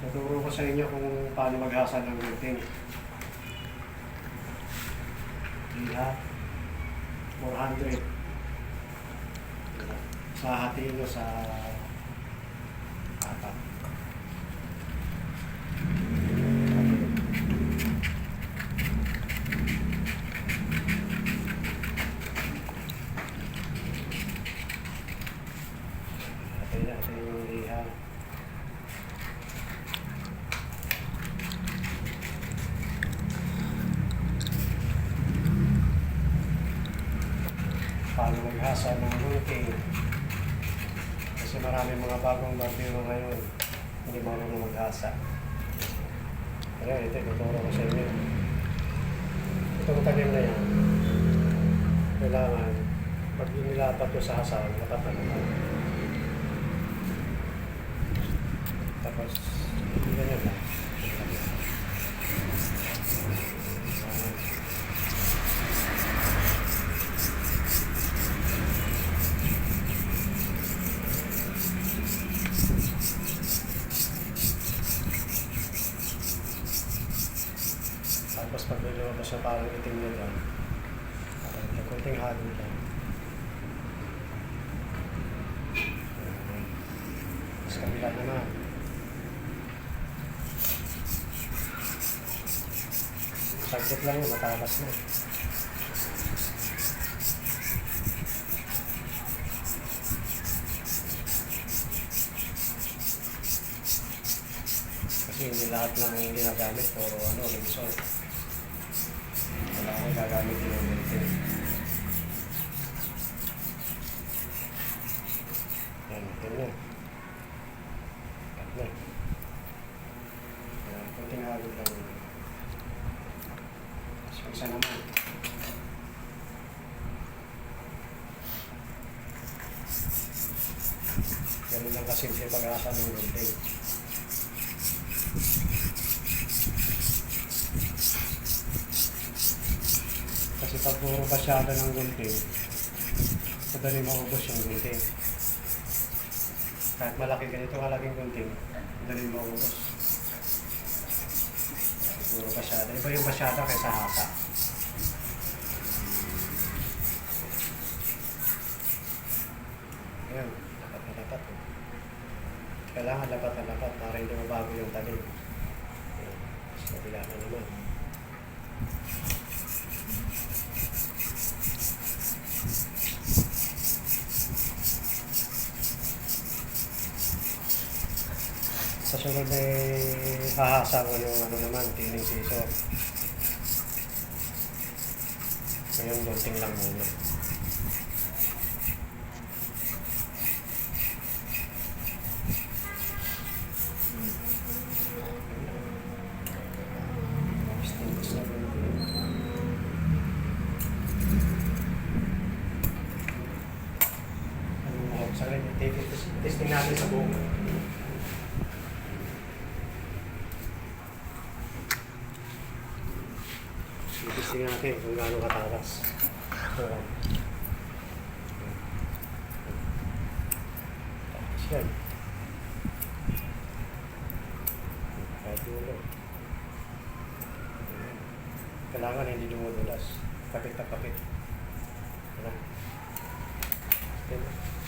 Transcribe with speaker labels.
Speaker 1: Tuturo ko sa inyo kung paano maghasa ng gluten. Iha, 400. Sa hatiin nyo sa apat. Hatiin natin yung iha. Paano maghasa ng gluten. Kasi marami mga bagong barbero ngayon, hindi marunong maghasa. Kaya ito, tuturo ko sa inyo. Itong tanim na yan, kailangan, pag nilapat ko sa hasal, nakatan naman. Tapos, ganyan lang. Tapos pag may lumabas na parang itim na dyan, parang may kunting halo lang. Tapos kabila naman. Saglit lang yun, matalas na. Kasi hindi lahat ng ginagamit puro ano, resort. Yan. Yan, isa naman. Ganun lang kasimple pag-asa ng gluten. Kasi pag puro masyado ng gulting, madali maubos yung gulting. Kahit malaki ganito kalaking gulting, madali maubos. Puro masyado. Iba yung masyado kaysa hata. Ayan, lapat na lapat. oh. Kailangan lapat na lapat para hindi mabago yung talim. Sa kabila na naman. Sa sunod na hahasa ko yung ano naman, tining siso. Ngayon, gunting lang muna. Testing natin sa buong. Ipisting natin kung gaano katalas. Ayan. Tapos yan. Kadulo. Kailangan hindi dumudulas. Kapit na kapit. Ayan. Ayan.